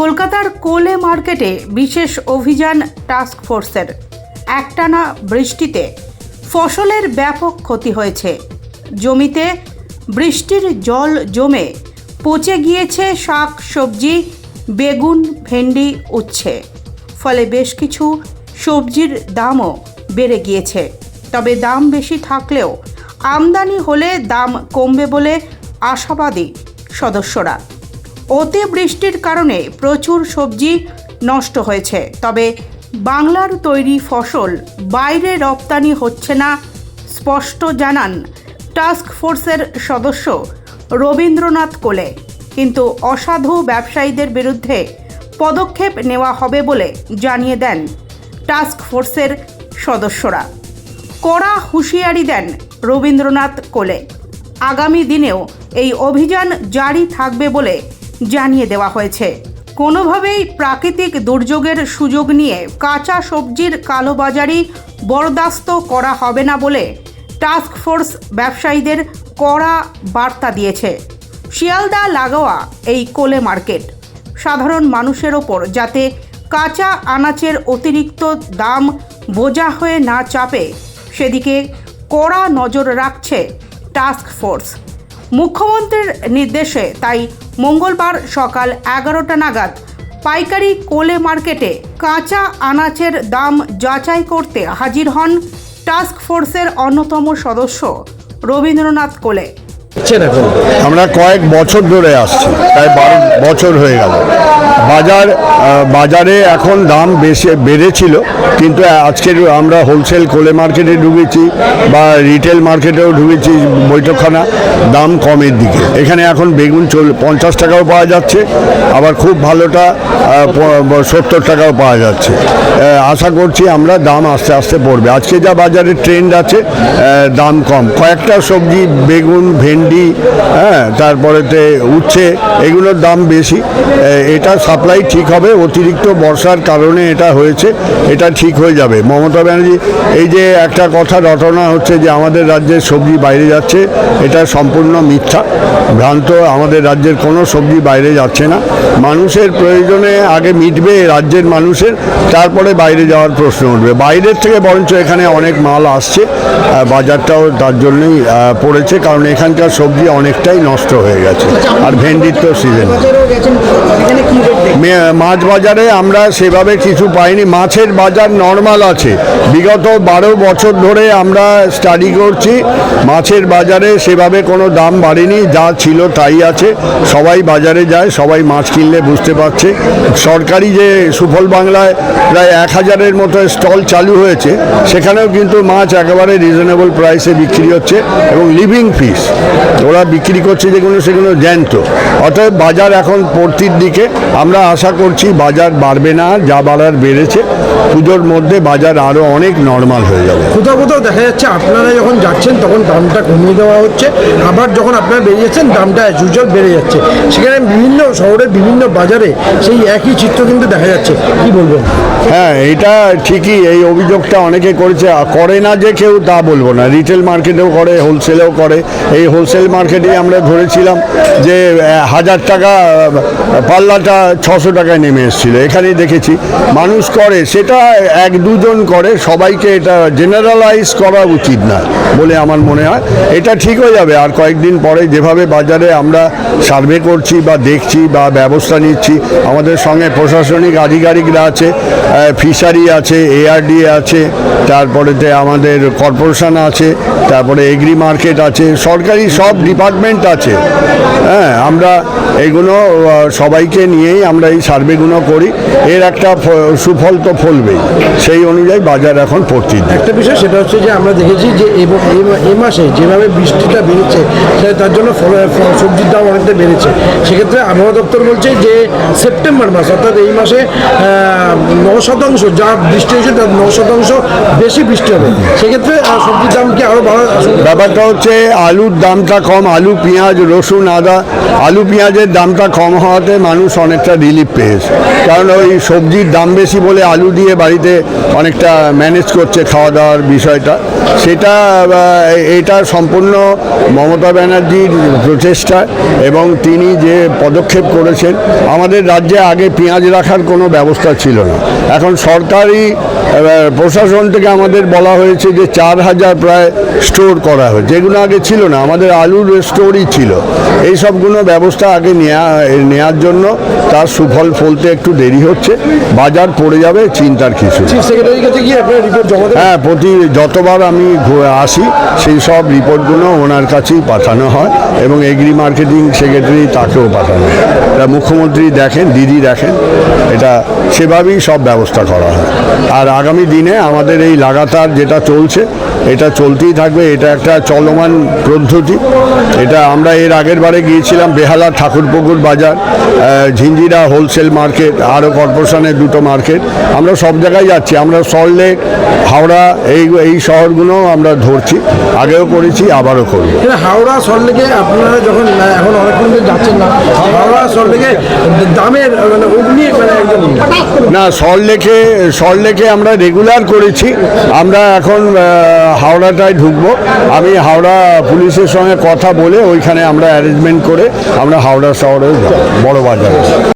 কলকাতার কোলে মার্কেটে বিশেষ অভিযান টাস্ক ফোর্সের। একটানা বৃষ্টিতে ফসলের ব্যাপক ক্ষতি হয়েছে। জমিতে বৃষ্টির জল জমে পচে গিয়েছে শাক, সবজি, বেগুন, ভেন্ডি উচ্ছে। ফলে বেশ কিছু সবজির দামও বেড়ে গিয়েছে। তবে দাম বেশি থাকলেও আমদানি হলে দাম কমবে বলে আশাবাদী সদস্যরা। অতিবৃষ্টির কারণে প্রচুর সবজি নষ্ট হয়েছে। তবে বাংলার তৈরি ফসল বাইরে রপ্তানি হচ্ছে না, স্পষ্ট জানান টাস্ক ফোর্সের সদস্য রবীন্দ্রনাথ কোলে। কিন্তু অসাধু ব্যবসায়ীদের বিরুদ্ধে পদক্ষেপ নেওয়া হবে বলে জানিয়ে দেন টাস্ক ফোর্সের সদস্যরা। কড়া হুঁশিয়ারি দেন রবীন্দ্রনাথ কোলে। আগামী দিনেও এই অভিযান জারি থাকবে বলে জানিয়ে দেওয়া হয়েছে। কোনোভাবেই প্রাকৃতিক দুর্যোগের সুযোগ নিয়ে কাঁচা সবজির কালোবাজারি বরদাস্ত করা হবে না বলে টাস্ক ফোর্স ব্যবসায়ীদের কড়া বার্তা দিয়েছে। শিয়ালদা লাগোয়া এই কোলে মার্কেট। সাধারণ মানুষের ওপর যাতে কাঁচা আনাচের অতিরিক্ত দাম বোঝা হয়ে না চাপে, সেদিকে কড়া নজর রাখছে টাস্ক ফোর্স। মুখ্যমন্ত্রীর নির্দেশে তাই মঙ্গলবার সকাল এগারোটা নাগাদ পাইকারি কোলে মার্কেটে কাঁচা আনাচের দাম যাচাই করতে হাজির হন টাস্ক ফোর্সের অন্যতম সদস্য রবীন্দ্রনাথ কোলে। আমরা কয়েক বছর ধরে আসছি, প্রায় বারো বছর হয়ে গেল। বাজার বাজারে এখন দাম বেশি, বেড়েছিল, কিন্তু আজকের আমরা হোলসেল কোলে মার্কেটে ঢুকেছি বা রিটেল মার্কেটেও ঢুকেছি বৈঠকখানা, দাম কমের দিকে। এখানে এখন বেগুন চল, পঞ্চাশ টাকাও পাওয়া যাচ্ছে, আবার খুব ভালোটা সত্তর টাকাও পাওয়া যাচ্ছে। আশা করছি আমরা দাম আস্তে আস্তে পড়বে। আজকে যা বাজারে ট্রেন্ড আছে দাম কম। কয়েকটা সবজি, বেগুন, ভেন্ডি হ্যাঁ তারপরেতে উচ্ছে, এগুলোর দাম বেশি এটা সাপ্লাই ঠিক হবে, অতিরিক্ত বর্ষার কারণে এটা হয়েছে, এটা ঠিক হয়ে যাবে। মমতা ব্যানার্জি, এই যে একটা কথা রটনা হচ্ছে যে আমাদের রাজ্যের সবজি বাইরে যাচ্ছে, এটা সম্পূর্ণ মিথ্যা। ভ্রান্ত, আমাদের রাজ্যের কোনো সবজি বাইরে যাচ্ছে না। মানুষের প্রয়োজনে আগে মিটবে রাজ্যের মানুষের, তারপরে বাইরে যাওয়ার প্রশ্ন উঠবে। বাইরের থেকে বরঞ্চ এখানে অনেক মাল আসছে বাজারটাও তার জন্যই পড়েছে, কারণ এখানকার সবজি অনেকটাই নষ্ট হয়ে গেছে, আর ভেন্ডির তো সিজন মাছ বাজারে আমরা সেভাবে কিছু পাইনি। মাছের বাজার নর্মাল আছে। বিগত বারো বছর ধরে আমরা স্টাডি করছি। মাছের বাজারে সেভাবে কোনো দাম বাড়েনি। যা ছিল তাই আছে। সবাই বাজারে যায়, সবাই মাছ কিনলে বুঝতে পারছে। সরকারি যে সুফল বাংলায় প্রায় এক হাজারের মতো স্টল চালু হয়েছে, সেখানেও কিন্তু মাছ একেবারে রিজনেবল প্রাইসে বিক্রি হচ্ছে এবং লিভিং ফিস ওরা বিক্রি করছে যেগুলো, সেগুলো জ্যান্ত। অতএব বাজার এখন পড়তির দিকে। আমরা আশা করছি বাজার বাড়বে না যা বাড়ার বেড়েছে। পুজোর মধ্যে বাজার আরও অনেক নর্মাল হয়ে যাবে। কোথাও কোথাও দেখা যাচ্ছে আপনারা যখন যাচ্ছেন তখন দামটা কমিয়ে দেওয়া হচ্ছে। আবার যখন আপনারা বেড়ে যাচ্ছেন দামটা অ্যাজ ইউজুয়াল বেড়ে যাচ্ছে। সেখানে বিভিন্ন শহরের বিভিন্ন বাজারে সেই একই চিত্র কিন্তু দেখা যাচ্ছে। কি বলবেন? হ্যাঁ এটা ঠিকই এই অভিযোগটা অনেকে করেছে। করে না যে কেউ তা বলব না। রিটেল মার্কেটেও করে হোলসেলেও করে। এই হোলসেল মার্কেটে আমরা ধরেছিলাম যে হাজার টাকা পাল্লাটা ছশো টাকায় নেমে এসেছিল, এখানেই দেখেছি। মানুষ করে, সেটা এক দুজন করে, সবাইকে এটা জেনারেলাইজ করা উচিত না বলে আমার মনে হয়। এটা ঠিক হয়ে যাবে, আর কয়েকদিন পরে যেভাবে বাজারে আমরা সার্ভে করছি বা দেখছি বা ব্যবস্থা নিচ্ছি, আমাদের সঙ্গে প্রশাসনিক আধিকারিকরা আছে ফিশারি আছে এআরডি আছে, তারপরেতে আমাদের কর্পোরেশন আছে, তারপরে এগ্রি মার্কেট আছে, সরকারি সব ডিপার্টমেন্ট আছে। হ্যাঁ আমরা এগুলো সবাইকে নিয়েই আমরা এই সার্ভেগুলো করি। এর একটা সুফল তো ফলবেই। সেই অনুযায়ী বাজার এখন পড়তি একটা বিষয় সেটা হচ্ছে যে আমরা দেখেছি যে এ মাসে যেভাবে বৃষ্টিটা বেড়েছে তার জন্য সবজির দাম অনেকটা বেড়েছে। সেক্ষেত্রে আবহাওয়া দপ্তর বলছে যে সেপ্টেম্বর মাস অর্থাৎ এই মাসে ন শতাংশ যা বৃষ্টি হয়েছে তার ন শতাংশ বেশি বৃষ্টি হবে। সেক্ষেত্রে সবজির দাম কি আরও বাড়ার ব্যাপারটা হচ্ছে আলুর দামটা কম আলু পেঁয়াজ রসুন আদা আলু পেঁয়াজের দামটা কম হওয়াতে মানুষ অনেকটা রিলিফ পেয়েছে। কারণ ওই সবজির দাম বেশি বলে আলু দিয়ে বাড়িতে অনেকটা ম্যানেজ করছে খাওয়া দাওয়ার বিষয়টা। সেটা এটা সম্পূর্ণ মমতা ব্যানার্জির প্রচেষ্টা এবং তিনি যে পদক্ষেপ করেছেন, আমাদের রাজ্যে আগে পেঁয়াজ রাখার কোনো ব্যবস্থা ছিল না। এখন সরকারি প্রশাসন থেকে আমাদের বলা হয়েছে যে চার হাজার প্রায় স্টোর করা হয়েছে যেগুলো আগে ছিল না, আমাদের আলুর স্টোরই ছিল। এই সবগুলো ব্যবস্থা আগে নেওয়া নেওয়ার জন্য তার সুফল ফলতে একটু দেরি হচ্ছে বাজার পড়ে যাবে চিন্তার কিছু হ্যাঁ প্রতি যতবার আমি আসি সেই সব রিপোর্টগুলো ওনার কাছেই পাঠানো হয় এবং এগ্রি মার্কেটিং সেক্রেটারি তাকেও পাঠানো হয়। এটা মুখ্যমন্ত্রী দেখেন দিদি দেখেন এটা সেভাবেই সব ব্যবস্থা করা হয়। আর আগামী দিনে আমাদের এই লাগাতার যেটা চলছে এটা চলতেই থাকবে এটা একটা চলমান পদ্ধতি। এটা আমরা এর আগের বারে গিয়েছিলাম বেহালা ঠাকুরপুকুর বাজার ঝিঞ্জিরা হোলসেল মার্কেট আরও কর্পোরেশনের দুটো মার্কেট আমরা সব জায়গায় যাচ্ছি। আমরা সল্টলেক হাওড়া এই এই শহরগুলো আমরা ধরছি। আগেও করেছি আবারও করি হাওড়া সল্টলেকে আপনারা যখন এখন অনেকক্ষণ যাচ্ছেন না হাওড়া সল্টলেকে দামের মানে অগ্নি না সল্টলেকে সল্টলেকে আমরা রেগুলার করেছি। আমরা এখন হাওড়াটায় ঢুকবো। আমি হাওড়া পুলিশের সঙ্গে কথা বলে ওইখানে আমরা অ্যারেঞ্জমেন্ট করে আমরা হাওড়া শহরে বড় বাজারে।